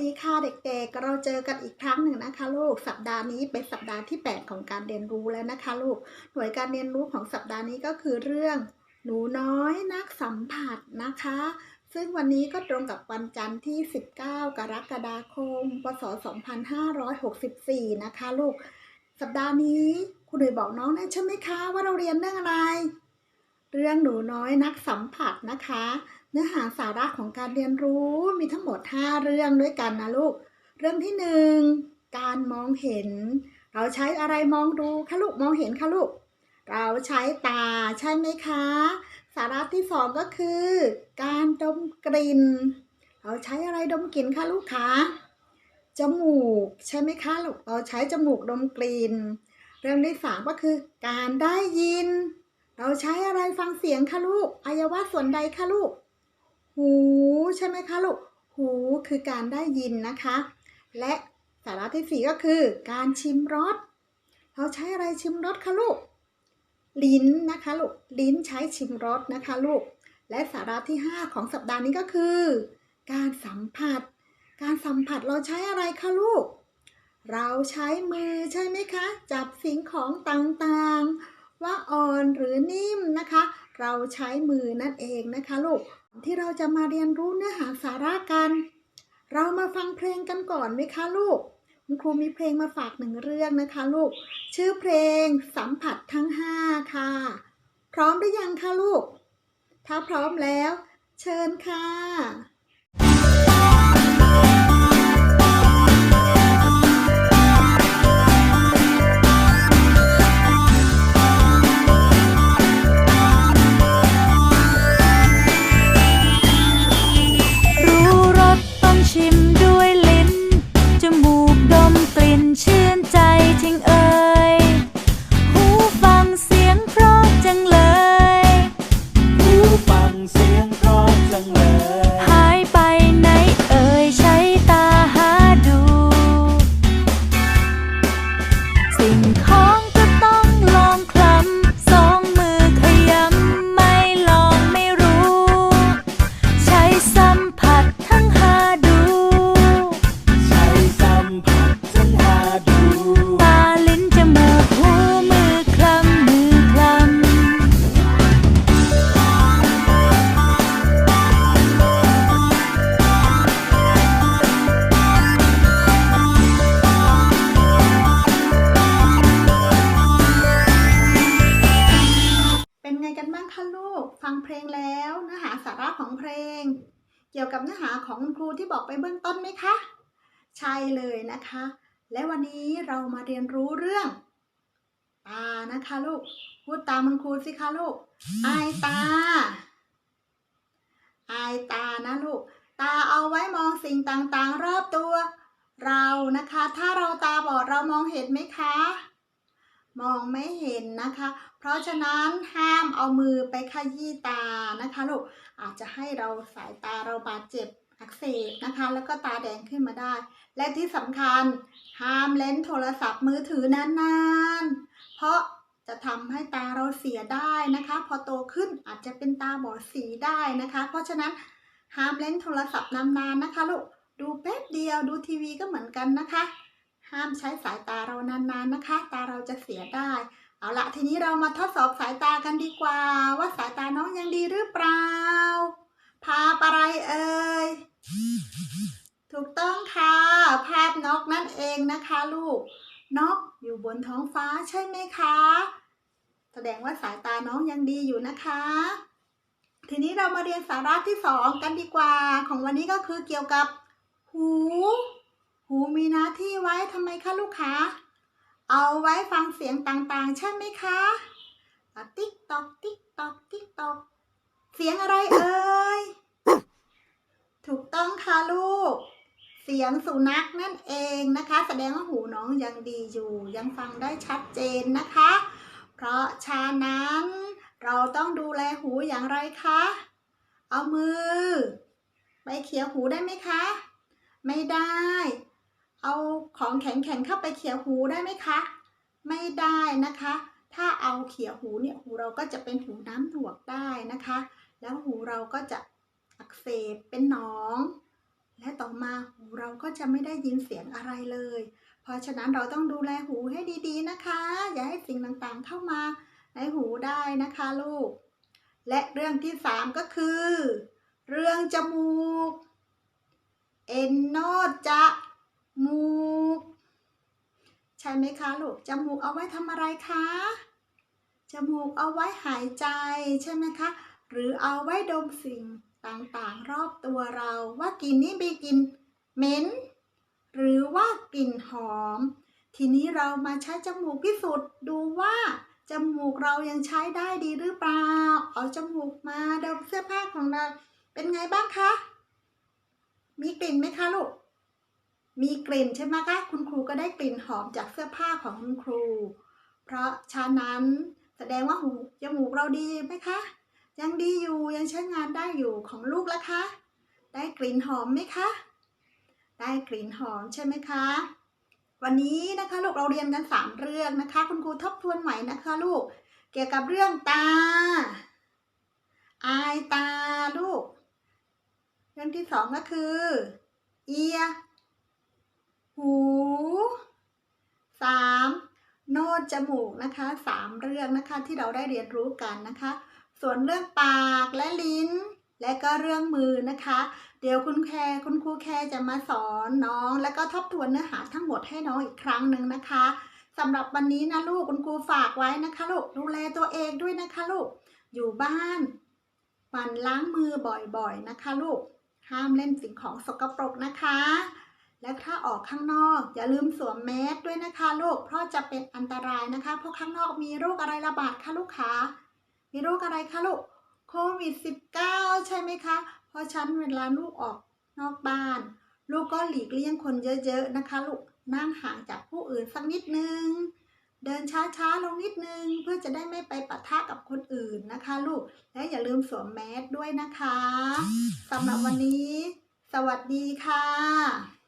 ดีค่ะเด็กๆ เราเจอกันอีกครั้งหนึ่งนะคะลูก สัปดาห์นี้เป็นสัปดาห์ที่ 8 ของการเรียนรู้แล้วนะคะลูก หน่วยการเรียนรู้ของสัปดาห์นี้ก็คือเรื่อง หนูน้อยนักสัมผัสนะคะ ซึ่งวันนี้ก็ตรงกับวันจันทร์ที่ 19 กรกฎาคม พศ 2564 นะคะลูก สัปดาห์นี้คุณหนุ่ยบอกน้องได้ใช่ไหมคะว่าเราเรียนเรื่องอะไร เรื่องหนูน้อยนักสัมผัสนะคะ เนื้อหาสาระของการเรียนรู้มีทั้งหมด 5 เรื่องด้วยกันนะลูก เรื่องที่ 1 การมองเห็น เราใช้อะไรมองดูคะลูกมองเห็นคะลูก เราใช้ตาใช่ไหมคะ สาระที่ 2 ก็คือ การดมกลิ่น เราใช้อะไรดมกลิ่นคะลูกคะจมูกใช่ไหมคะลูกเราใช้จมูกดมกลิ่น เรื่องที่สามก็คือ การได้ยิน เราใช้อะไรฟังเสียงคะลูกอวัยวะส่วนใดคะลูก หูใช่ไหมคะลูก หูคือการได้ยินนะคะ และสาระที่สี่ก็คือ การชิมรส เราใช้อะไรชิมรสคะลูก ลิ้นนะคะลูก ลิ้นใช้ชิมรสนะคะลูก และสาระที่ 5 ของสัปดาห์นี้ก็คือ การสัมผัส การสัมผัสเราใช้อะไรคะลูก เราใช้มือใช่ไหมคะ จับสิ่งของต่างๆ ว่าอ่อนหรือนิ่มนะคะ เราใช้มือนั่นเองนะคะลูก ที่เราจะมาเรียนรู้เนื้อหาสาระกัน เรามาฟังเพลงกันก่อนไหมคะลูก คุณครูมีเพลงมาฝากหนึ่งเรื่องนะคะลูก ชื่อเพลงสัมผัสทั้ง5ค่ะ พร้อมหรือยังคะลูก ถ้าพร้อมแล้ว เชิญค่ะ ไงกันบ้างคะลูก ฟังเพลงแล้วเนื้อหาสาระของเพลง เกี่ยวกับเนื้อหาของครูที่บอกไปเบื้องต้นไหมคะ ใช่เลยนะคะ และวันนี้เรามาเรียนรู้เรื่อง ตานะคะลูก พูดตามคุณครูสิคะลูก อายตา อายตานะลูก ตาเอาไว้มองสิ่งต่างๆ รอบตัว เรานะคะ ถ้าเราตาบอดเรามองเห็นไหมคะ มองไม่เห็นนะคะ เพราะฉะนั้นห้ามเอามือไปขยี้ตานะคะลูกอาจจะให้เราสายตาเราบาดเจ็บอักเสบนะคะ แล้วก็ตาแดงขึ้นมาได้ และที่สำคัญห้ามเล่นโทรศัพท์มือถือนานๆ เพราะจะทำให้ตาเราเสียได้นะคะ พอโตขึ้นอาจจะเป็นตาบอดสีได้นะคะ เพราะฉะนั้นห้ามเล่นโทรศัพท์นานๆนะคะลูกดูแป๊บเดียวดูทีวีก็เหมือนกันนะคะ ห้ามใช้สายตาเรานานๆนะคะ ตาเราจะเสียได้ เอาละทีนี้เรามาทดสอบสายตากันดีกว่า ว่าสายตาน้องยังดีหรือเปล่า ภาพอะไรเอ่ย ถูกต้องค่ะ ภาพนกนั่นเองนะคะลูก นกอยู่บนท้องฟ้าใช่ไหมคะ แสดงว่าสายตาน้องยังดีอยู่นะคะทีนี้เรามาเรียนสาระที่สองกันดีกว่า ของวันนี้ก็คือเกี่ยวกับ หู ที่ไว้ทำไมคะลูกค้า เอาไว้ฟังเสียงต่างๆ ใช่ไหมคะติ๊กตอกติ๊กตอกติ๊กตอกเสียงอะไรเอ่ย ถูกต้องค่ะลูก เสียงสุนัขนั่นเองนะคะ แสดงว่าหูน้องยังดีอยู่ ยังฟังได้ชัดเจนนะคะ เพราะฉะนั้นเราต้องดูแลหูอย่างไรคะ เอามือ ไปเขี่ยหูได้ไหมคะ ไม่ได้ เอาของแข็งๆเข้าไปเขี่ยหูได้ไหมคะ ไม่ได้นะคะ ถ้าเอาเขี่ยหูเนี่ยหูเราก็จะเป็นหูน้ำหนวกได้นะคะ แล้วหูเราก็จะอักเสบเป็นหนอง และต่อมาหูเราก็จะไม่ได้ยินเสียงอะไรเลย เพราะฉะนั้นเราต้องดูแลหูให้ดีๆนะคะ อย่าให้สิ่งต่างๆเข้ามาในหูได้นะคะลูก และเรื่องที่สามก็คือ เรื่องจมูก เอ็นโนจะ มูก ใช่ไหมคะลูก จมูกเอาไว้ทำอะไรคะ จมูกเอาไว้หายใจใช่ไหมคะ หรือเอาไว้ดมสิ่งต่างๆ รอบตัวเราว่ากลิ่นนี้มีกลิ่นเหม็นหรือว่ากลิ่นหอม ทีนี้เรามาใช้จมูกพิสูจน์ดูว่าจมูกเรายังใช้ได้ดีหรือเปล่า เอาจมูกมาดมเสื้อผ้าของเรา เป็นไงบ้างคะ มีกลิ่นไหมคะลูก มีกลิ่นใช่ไหมคะคุณครูก็ได้กลิ่นหอมจากเสื้อผ้าของคุณครู เพราะฉะนั้นแสดงว่าหูจมูกเราดีไหมคะ ยังดีอยู่ยังใช้งานได้อยู่ของลูกแล้วคะ ได้กลิ่นหอมไหมคะ ได้กลิ่นหอมใช่ไหมคะ วันนี้นะคะลูกเราเรียนกันสามเรื่องนะคะ คุณครูทบทวนใหม่นะคะลูกเกี่ยวกับเรื่องตา อายตาลูก เรื่องที่สองก็คือ เอีย หูสามโนดจมูกนะคะสามเรื่องนะคะที่เราได้เรียนรู้กันนะคะ ส่วนเรื่องปากและลิ้น และก็เรื่องมือนะคะ เดี๋ยวคุณแคร์คุณครูแคร์จะมาสอนน้อง แล้วก็ทบทวนเนื้อหาทั้งหมดให้น้องอีกครั้งหนึ่งนะคะสำหรับวันนี้นะลูกคุณครูฝากไว้นะคะลูกดูแลตัวเองด้วยนะคะลูกอยู่บ้านหมั่นล้างมือบ่อยๆนะคะ ลูกห้ามเล่นสิ่งของสกปรกนะคะ และถ้าออกข้างนอก อย่าลืมสวมแมสด้วยนะคะลูก เพราะจะเป็นอันตรายนะคะ เพราะข้างนอกมีโรคอะไรระบาดคะลูกค้า มีโรคอะไรคะลูก โควิด -19 ใช่ไหมคะ เพราะฉันเวลาลูกออกนอกบ้าน ลูกก็หลีกเลี่ยงคนเยอะๆนะคะลูก นั่งห่างจากผู้อื่นสักนิดนึง เดินช้าๆลงนิดนึง เพื่อจะได้ไม่ไปปะทะกับคนอื่นนะคะ ลูก และอย่าลืมสวมแมสด้วยนะคะสำหรับวันนี้ สวัสดีค่ะ